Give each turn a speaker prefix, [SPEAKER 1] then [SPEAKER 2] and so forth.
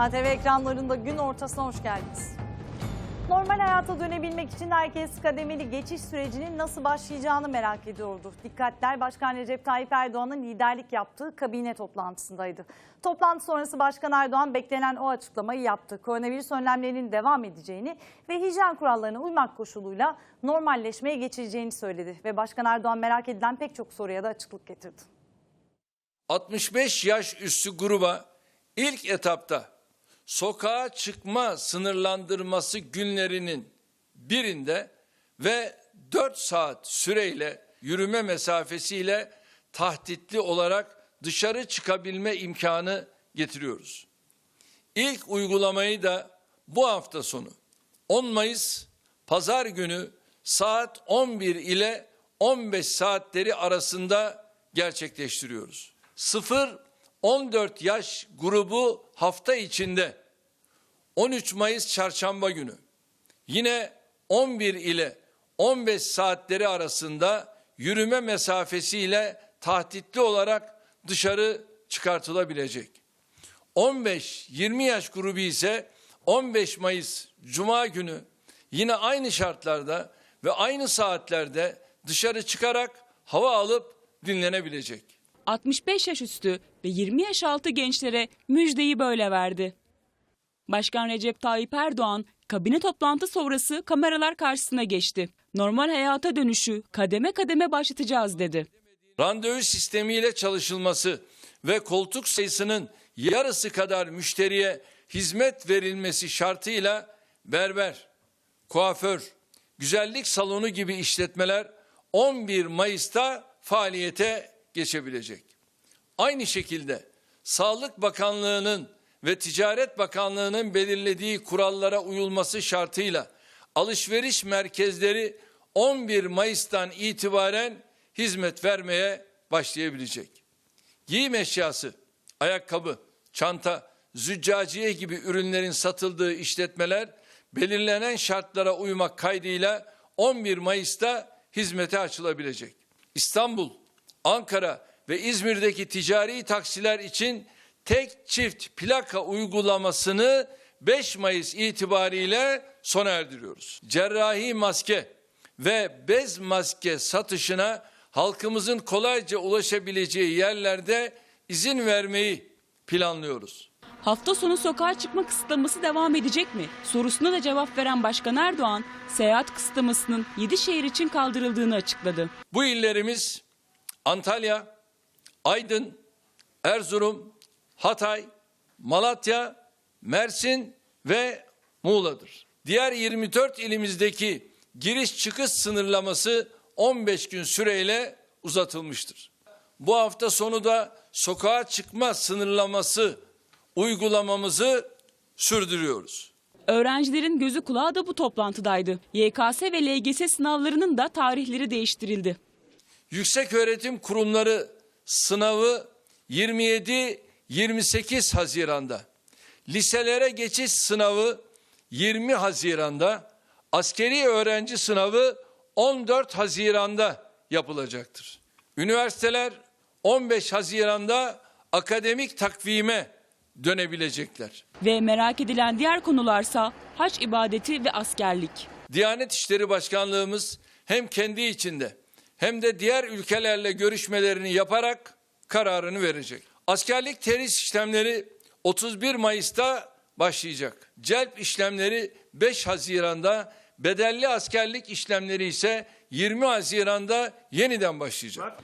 [SPEAKER 1] ATV ekranlarında gün ortasına hoş geldiniz. Normal hayata dönebilmek için herkes kademeli geçiş sürecinin nasıl başlayacağını merak ediyordu. Dikkatler Başkan Recep Tayyip Erdoğan'ın liderlik yaptığı kabine toplantısındaydı. Toplantı sonrası Başkan Erdoğan beklenen o açıklamayı yaptı. Koronavirüs önlemlerinin devam edeceğini ve hijyen kurallarına uymak koşuluyla normalleşmeye geçileceğini söyledi. Ve Başkan Erdoğan merak edilen pek çok soruya da açıklık getirdi.
[SPEAKER 2] 65 yaş üstü gruba ilk etapta sokağa çıkma sınırlandırması günlerinin birinde ve 4 saat süreyle yürüme mesafesiyle tahtitli olarak dışarı çıkabilme imkanı getiriyoruz. İlk uygulamayı da bu hafta sonu 10 Mayıs pazar günü saat 11 ile 15 saatleri arasında gerçekleştiriyoruz. 0-14 yaş grubu hafta içinde 13 Mayıs çarşamba günü yine 11 ile 15 saatleri arasında yürüme mesafesiyle tahtitli olarak dışarı çıkartılabilecek. 15-20 yaş grubu ise 15 Mayıs Cuma günü yine aynı şartlarda ve aynı saatlerde dışarı çıkarak hava alıp dinlenebilecek.
[SPEAKER 3] 65 yaş üstü ve 20 yaş altı gençlere müjdeyi böyle verdi. Başkan Recep Tayyip Erdoğan kabine toplantı sonrası kameralar karşısına geçti. Normal hayata dönüşü kademe kademe başlatacağız dedi.
[SPEAKER 2] randevu sistemiyle çalışılması ve koltuk sayısının yarısı kadar müşteriye hizmet verilmesi şartıyla berber, kuaför, güzellik salonu gibi işletmeler 11 Mayıs'ta faaliyete geçebilecek. Aynı şekilde Sağlık Bakanlığı'nın ve Ticaret Bakanlığı'nın belirlediği kurallara uyulması şartıyla alışveriş merkezleri 11 Mayıs'tan itibaren hizmet vermeye başlayabilecek. Giyim eşyası, ayakkabı, çanta, züccaciye gibi ürünlerin satıldığı işletmeler belirlenen şartlara uymak kaydıyla 11 Mayıs'ta hizmete açılabilecek. İstanbul, Ankara ve İzmir'deki ticari taksiler için tek çift plaka uygulamasını 5 Mayıs itibariyle sona erdiriyoruz. Cerrahi maske ve bez maske satışına halkımızın kolayca ulaşabileceği yerlerde izin vermeyi planlıyoruz.
[SPEAKER 3] Hafta sonu sokağa çıkma kısıtlaması devam edecek mi? Sorusuna da cevap veren Başkan Erdoğan, seyahat kısıtlamasının 7 şehir için kaldırıldığını açıkladı.
[SPEAKER 2] Bu illerimiz Antalya, Aydın, Erzurum, Hatay, Malatya, Mersin ve Muğla'dır. Diğer 24 ilimizdeki giriş çıkış sınırlaması 15 gün süreyle uzatılmıştır. Bu hafta sonu da sokağa çıkma sınırlaması uygulamamızı sürdürüyoruz.
[SPEAKER 3] Öğrencilerin gözü kulağı da bu toplantıdaydı. YKS ve LGS sınavlarının da tarihleri değiştirildi.
[SPEAKER 2] Yüksek Öğretim Kurumları sınavı 27-28 Haziran'da, liselere geçiş sınavı 20 Haziran'da, askeri öğrenci sınavı 14 Haziran'da yapılacaktır. Üniversiteler 15 Haziran'da akademik takvime dönebilecekler.
[SPEAKER 3] Ve merak edilen diğer konularsa hac ibadeti ve askerlik.
[SPEAKER 2] Diyanet İşleri Başkanlığımız hem kendi içinde hem de diğer ülkelerle görüşmelerini yaparak kararını verecek. Askerlik terhis işlemleri 31 Mayıs'ta başlayacak. Celp işlemleri 5 Haziran'da, bedelli askerlik işlemleri ise 20 Haziran'da yeniden başlayacak.